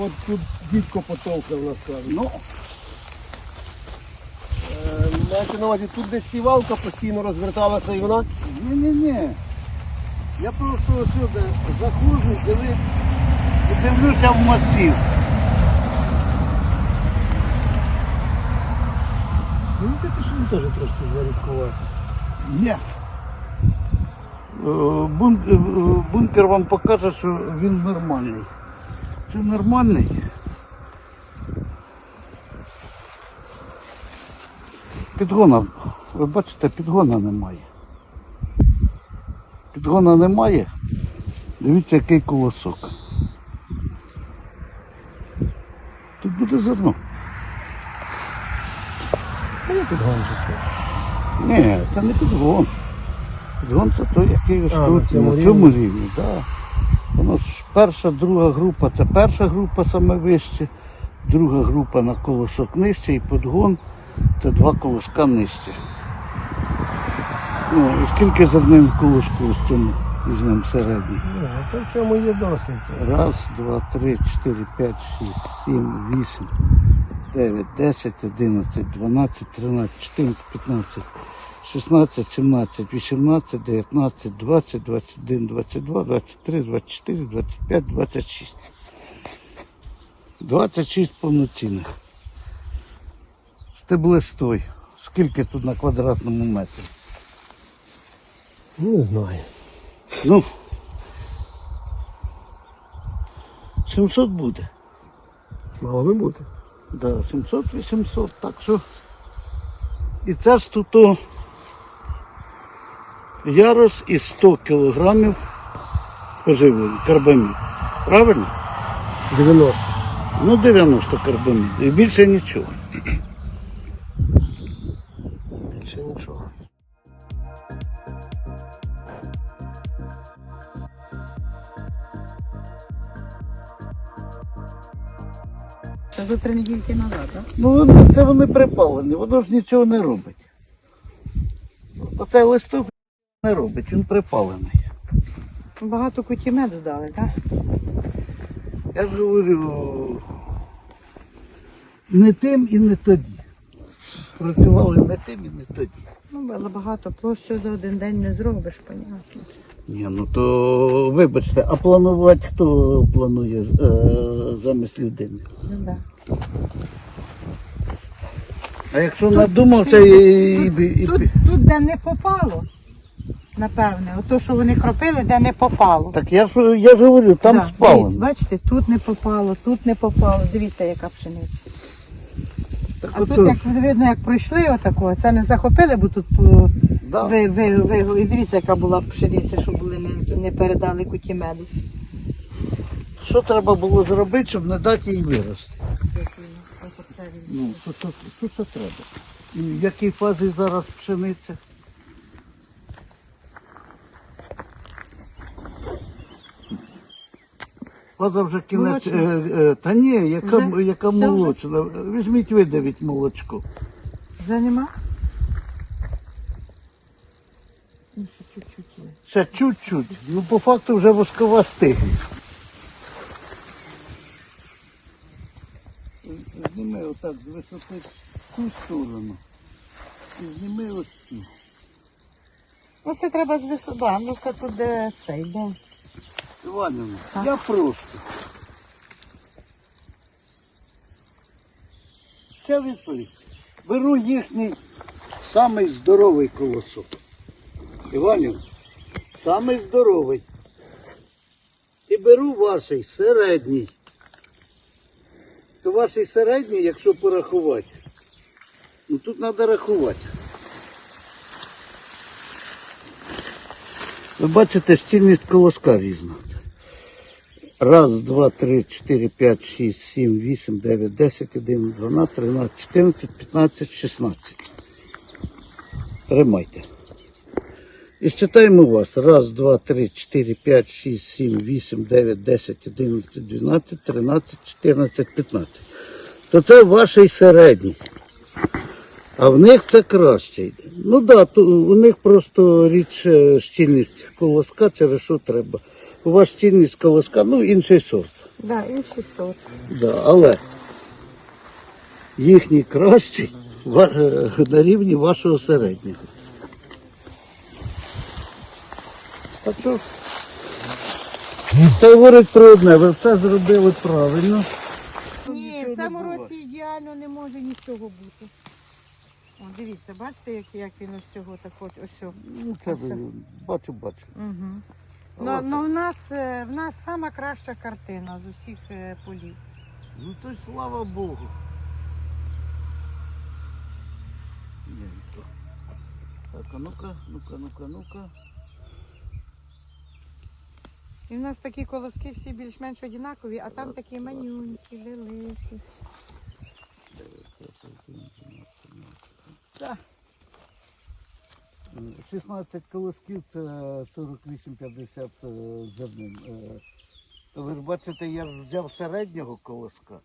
от тут дідько потовхне в нас. Ну, Е, Маєте на увазі, тут десь сівалка постійно розверталася і вона. ні-ні-ні. Я просто сюди заходжу, диви, і дивлюся в масив. Мені здається, що він теж трошки зарідкувати. Ні. Е, е, Бункер вам покаже, що він нормальний. Чи нормальний? Підгона, ви бачите, підгона немає. Підгона немає. Дивіться, який колосок. Тут буде зерно. Та я підгончик. Ні, це не підгон. Підгон це той, який ось тут, на цьому рівні. Да. Воно ж перша, друга група це перша група саме вище, друга група на колосок нижче і підгон це два колоска нижче. Ну, скільки зернин колоску з цьому візьмемо середній? Ну, то в цьому є досить. Раз, два, три, чотири, п'ять, шість, сім, вісім, дев'ять, десять, одинадцять, дванадцять, тринадцять, чотирнадцять, п'ятнадцять, шістнадцять, сімнадцять, вісімнадцять, дев'ятнадцять, двадцять, двадцять один, двадцять два, двадцять три, двадцять чотири, двадцять п'ять, двадцять шість. Двадцять шість повноцінних. Стеблистой. Скільки тут на квадратному метрі? Не знаю. Ну, 700 буде. Мало би бути. Да, 700-800, так що. І це ж тут ярус із 100 кілограмів поживлення, карбамід. Правильно? 90. Ну 90 карбамід. І більше нічого. Більше нічого. Це ви три недільки назад, так? Ну вони- це вони припалені, воно ж нічого не робить. Оцей листок не робить, він припалений. Багато куті меду дали, так? Я ж говорю, не тим і не тоді. Працювали не тим і не тоді. Ну, але багато площу за один день не зробиш, понятно. Ні, ну то вибачте, а планувати хто планує е, замість людини? Ну, да. А якщо надумався і, і, і, Тут, тут де не попало, напевне, ото, що вони кропили, де не попало. Так я ж я ж говорю, там Да, дивіться, Бачите, тут не попало, тут не попало. Дивіться, яка пшениця. Так А тут, як видно, як пройшли отако, це не захопили, бо тут да. ви, ви, ви, і дивіться, яка була пшениця, що були не, не передали куті меду. Що треба було зробити, щоб не дати їй вирости? Ну, то, то, то, то треба. І в якій фазі зараз пшениця? Фаза вже кінець. Е, Молочна. е, та ні, яка, Вже? яка Все вже? молочна. Візьміть видавіть молочко. Вже нема? Ну, ще чуть-чуть є. Ще чуть-чуть. Ну по факту вже воскова стигне. Зніми отак з висоти в ту сторону. І зніми ось цю. Оце треба з висота, ну це тут де цей, де. Іванівна, Так. я просто. Ще відповідь. Беру їхній самий здоровий колосок. Іванівна, самий здоровий. І беру ваший середній. То ваший середній, якщо порахувати, ну тут треба рахувати. Ви бачите, щільність колоска різна. Раз, два, три, чотири, п'ять, шість, сім, вісім, дев'ять, десять, один, дванадцять, тринадцять, чотирнадцять, п'ятнадцять, шістнадцять. Тримайте. І считаємо вас. Раз, два, три, чотири, п'ять, шість, сім, вісім, дев'ять, десять, одинадцять, дванадцять, тринадцять, чотирнадцять, п'ятнадцять. То це ваш середній. А в них це краще йде. Ну так, да, у них просто рідше щільність колоска, через що треба. У вас цінність колоска, ну інший сорт. Да, інший сорт. Да, але їхній кращий е, на рівні вашого середнього. Так що це говорить про одне, ви все зробили правильно. Ні, в цьому році ідеально не може нічого бути. О, дивіться, бачите, як, як він ось цього так от ось. Ну, це бачу, бачу. Угу. Ну, ну в нас е, в нас сама краща картина з усіх е, полів. Ну то й слава Богу. Ні, не то. Так, а ну-ка, ну-ка, ну-ка, ну-ка. І в нас такі колоски всі більш-менш однакові, а там такі манюнькі, великі. 16 колосків це 48-50 е, зернин. Е, То ви ж бачите, я ж взяв середнього колоска.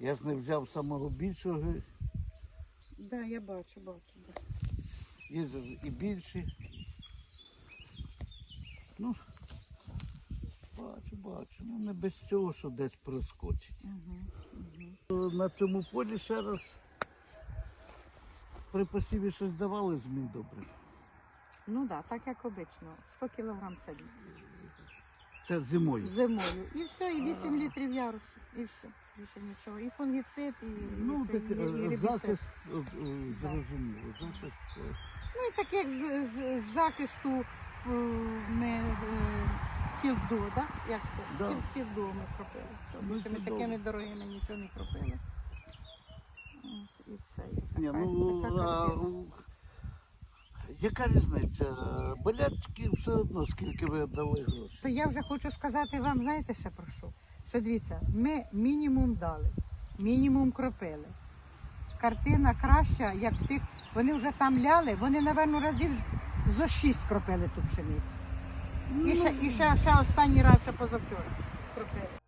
Я ж не взяв самого більшого, Так, да, я бачу, бачу. да. є ж і більші. Ну, бачу, бачу. Ну не без цього, що десь проскочить. Угу. На цьому полі ще раз при посіві щось давали змін добре. Ну так, да, так як обично. 100 кг садів. Це зимою. Зимою. І все, і 8 літрів ярусу. І все. Більше нічого. І фунгіцид, і, Ну, і, так і, і е, рибіцид. захист е, е, зрозуміло. Захист. Ну і так як з, з, з захисту ми кілдо, да? як це? Да. Кіл, кілдо ми кропили. Все. Ну, Більше ми чудово. такими дорогими нічого не кропили. От, І це. і Ні, така- ну, така а, яка різниця? Болячки все одно, скільки ви віддали грошей. То я вже хочу сказати вам, знаєте ще про що? Що дивіться, ми мінімум дали, мінімум кропили. Картина краща, як в тих, вони вже там ляли, вони, напевно, разів зо шість кропили ту пшеницю. І ще, і ще, ще останній раз, ще позавчора кропили.